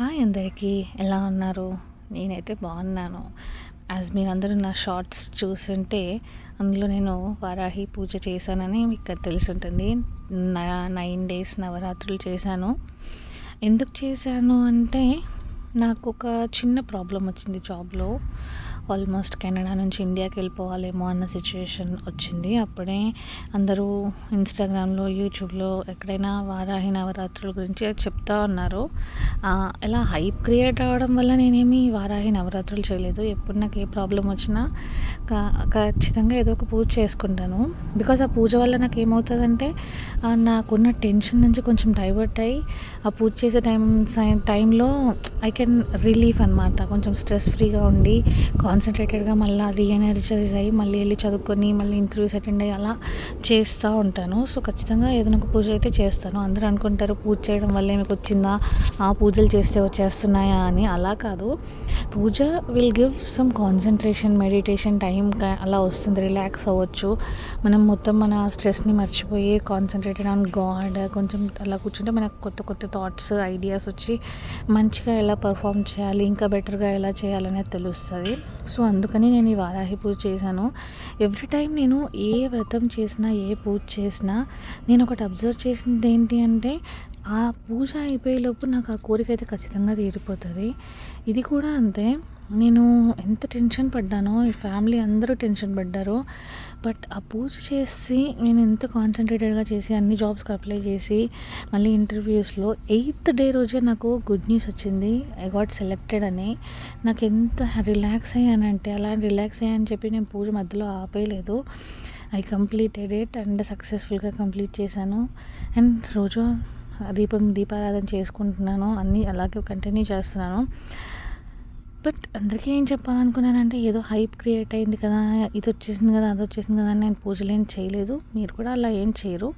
Hi అందరికీ ఎలా ఉన్నారు? నేనైతే బాగున్నాను. యాజ్ మీరందరూ నా షార్ట్స్ చూసుంటే అందులో నేను వారాహి పూజ చేశానని మీకు తెలిసి ఉంటుంది నైన్ డేస్ నవరాత్రులు చేశాను. ఎందుకు చేశాను అంటే నాకు ఒక చిన్న ప్రాబ్లం వచ్చింది జాబ్లో. ఆల్మోస్ట్ కెనడా నుంచి ఇండియాకి వెళ్ళిపోవాలేమో అన్న సిచ్యువేషన్ వచ్చింది. అప్పుడే అందరూ ఇన్స్టాగ్రామ్లో యూట్యూబ్లో ఎక్కడైనా వారాహి నవరాత్రుల గురించి చెప్తా ఉన్నారు. ఇలా హైప్ క్రియేట్ అవ్వడం వల్ల నేనేమి వారాహి నవరాత్రులు చేయలేదు. ఎప్పుడు నాకు ఏ ప్రాబ్లం వచ్చినా ఖచ్చితంగా ఏదో ఒక పూజ చేసుకుంటాను. బికాజ్ ఆ పూజ వల్ల నాకు ఏమవుతుందంటే నాకున్న టెన్షన్ నుంచి కొంచెం డైవర్ట్ అయ్యి ఆ పూజ చేసే టైం టైంలో ఐ కెన్ రిలీఫ్ అనమాట కొంచెం స్ట్రెస్ ఫ్రీగా ఉండి కాన్సన్ట్రేటెడ్గా మళ్ళీ రీఎనర్జైజ్ అయ్యి మళ్ళీ వెళ్ళి చదువుకొని మళ్ళీ ఇంటర్వ్యూస్ అటెండ్ అయ్యి అలా చేస్తూ ఉంటాను. సో ఖచ్చితంగా ఏదైనా ఒక పూజ అయితే చేస్తాను. అందరూ అనుకుంటారు పూజ చేయడం వల్ల మీకు వచ్చిందా? ఆ పూజలు చేస్తే వచ్చేస్తున్నాయా అని. అలా కాదు. Puja will give some concentration meditation time అలా వస్తుంది. రిలాక్స్ అవ్వచ్చు. మనం మొత్తం మన స్ట్రెస్ని మర్చిపోయి కాన్సన్ట్రేటెడ్ ఆన్ గాడ్ కొంచెం అలా కూర్చుంటే మనకు కొత్త కొత్త థాట్స్ ఐడియాస్ వచ్చి మంచిగా ఎలా పర్ఫామ్ చేయాలి ఇంకా బెటర్గా ఎలా చేయాలనేది తెలుస్తుంది. సో అందుకని నేను ఈ వారాహి పూజ చేశాను. ఎవ్రీ టైం నేను ఏ వ్రతం చేసినా ఏ పూజ చేసినా నేను ఒకటి అబ్జర్వ్ చేసింది ఏంటి అంటే ఆ పూజ అయిపోయేలోపు నాకు ఆ కోరిక అయితే ఖచ్చితంగా తీరిపోతుంది. ఇది కూడా అంతే. నేను ఎంత టెన్షన్ పడ్డానో ఈ ఫ్యామిలీ అందరూ టెన్షన్ పడ్డారు. బట్ ఆ పూజ చేసి నేను ఎంత కాన్సన్ట్రేటెడ్గా చేసి అన్ని జాబ్స్కి అప్లై చేసి మళ్ళీ ఇంటర్వ్యూస్లో ఎయిత్ డే రోజే నాకు గుడ్ న్యూస్ వచ్చింది. ఐ గాట్ సెలెక్టెడ్ అని. నాకు ఎంత రిలాక్స్ అయ్యానంటే అలా రిలాక్స్ అయ్యాని చెప్పి నేను పూజ మధ్యలో ఆపేయలేదు. ఐ కంప్లీటెడ్ ఇట్ అండ్ సక్సెస్ఫుల్గా కంప్లీట్ చేశాను. అండ్ రోజు దీపం దీపారాధన చేసుకుంటున్నాను. అన్నీ అలాగే కంటిన్యూ చేస్తున్నాను. బట్ అందరికీ ఏం చెప్పాలనుకున్నానంటే ఏదో హైప్ క్రియేట్ అయింది కదా ఇది వచ్చేసింది కదా అది వచ్చేసింది కదా అని నేను పూజలు ఏం చేయలేదు. మీరు కూడా అలా ఏం చేయరు.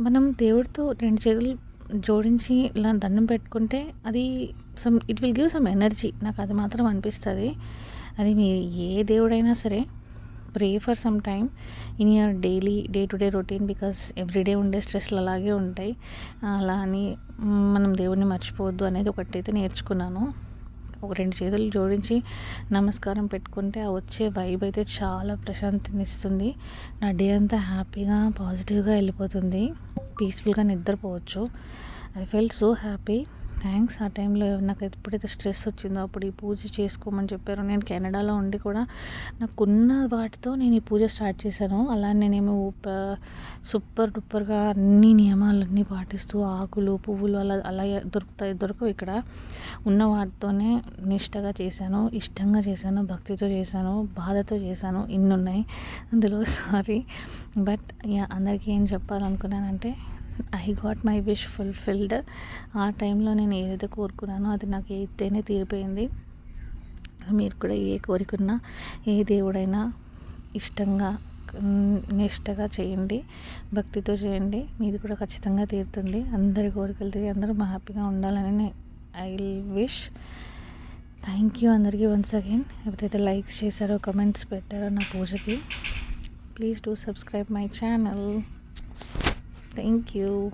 మనం దేవుడితో రెండు చేతులు జోడించి ఇలా దండం పెట్టుకుంటే అది some it will give some energy నాకు అది మాత్రం అనిపిస్తుంది. అది మీ ఏ దేవుడైనా సరే pray for some time in your daily day to day routine because everyday ఉండే స్ట్రెస్లు అలాగే ఉంటాయి. అలా అని మనం దేవుడిని మర్చిపోవద్దు అనేది ఒకటైతే నేర్చుకున్నాను. ఒక రెండు చేతులు జోడించి నమస్కారం పెట్టుకుంటే ఆ వచ్చే వైబ్ అయితే చాలా ప్రశాంతినిస్తుంది నా డే అంతా హ్యాపీగా పాజిటివ్గా వెళ్ళిపోతుంది. పీస్ఫుల్గా నిద్రపోవచ్చు. I felt so happy thanks ఆ టైంలో నాకు ఎప్పుడైతే స్ట్రెస్ వచ్చిందో అప్పుడు ఈ పూజ చేసుకోమని చెప్పారు. నేను కెనడాలో ఉండి కూడా నాకున్న వాటితో నేను ఈ పూజ స్టార్ట్ చేశాను. అలా నేనేమో సూపర్ డూపర్గా అన్ని నియమాలన్నీ పాటిస్తూ ఆకులు పువ్వులు అలా అలా దొరుకుతాయి దొరకవు ఇక్కడ. ఉన్న వాటితోనే నిష్టగా చేశాను ఇష్టంగా చేశాను భక్తితో చేశాను బాధతో చేశాను. ఇన్ని ఉన్నాయి అందులో సారీ. బట్ అందరికీ ఏం చెప్పాలనుకున్నానంటే I got my wish fulfilled ఆ టైంలో నేను ఏదైతే కోరుకున్నానో అది నాకు ఏదైనా తీరిపోయింది. మీరు కూడా ఏ కోరికున్నా ఏ దేవుడైనా ఇష్టంగా నిష్టగా చేయండి భక్తితో చేయండి. మీది కూడా ఖచ్చితంగా తీరుతుంది. అందరి కోరికలు తీరి అందరూ హ్యాపీగా ఉండాలని ఐ విష్ థ్యాంక్ యూ అందరికీ వన్స్ అగైన్ ఎవరైతే లైక్స్ చేశారో కమెంట్స్ పెట్టారో నా పూజకి please do subscribe my channel Thank you.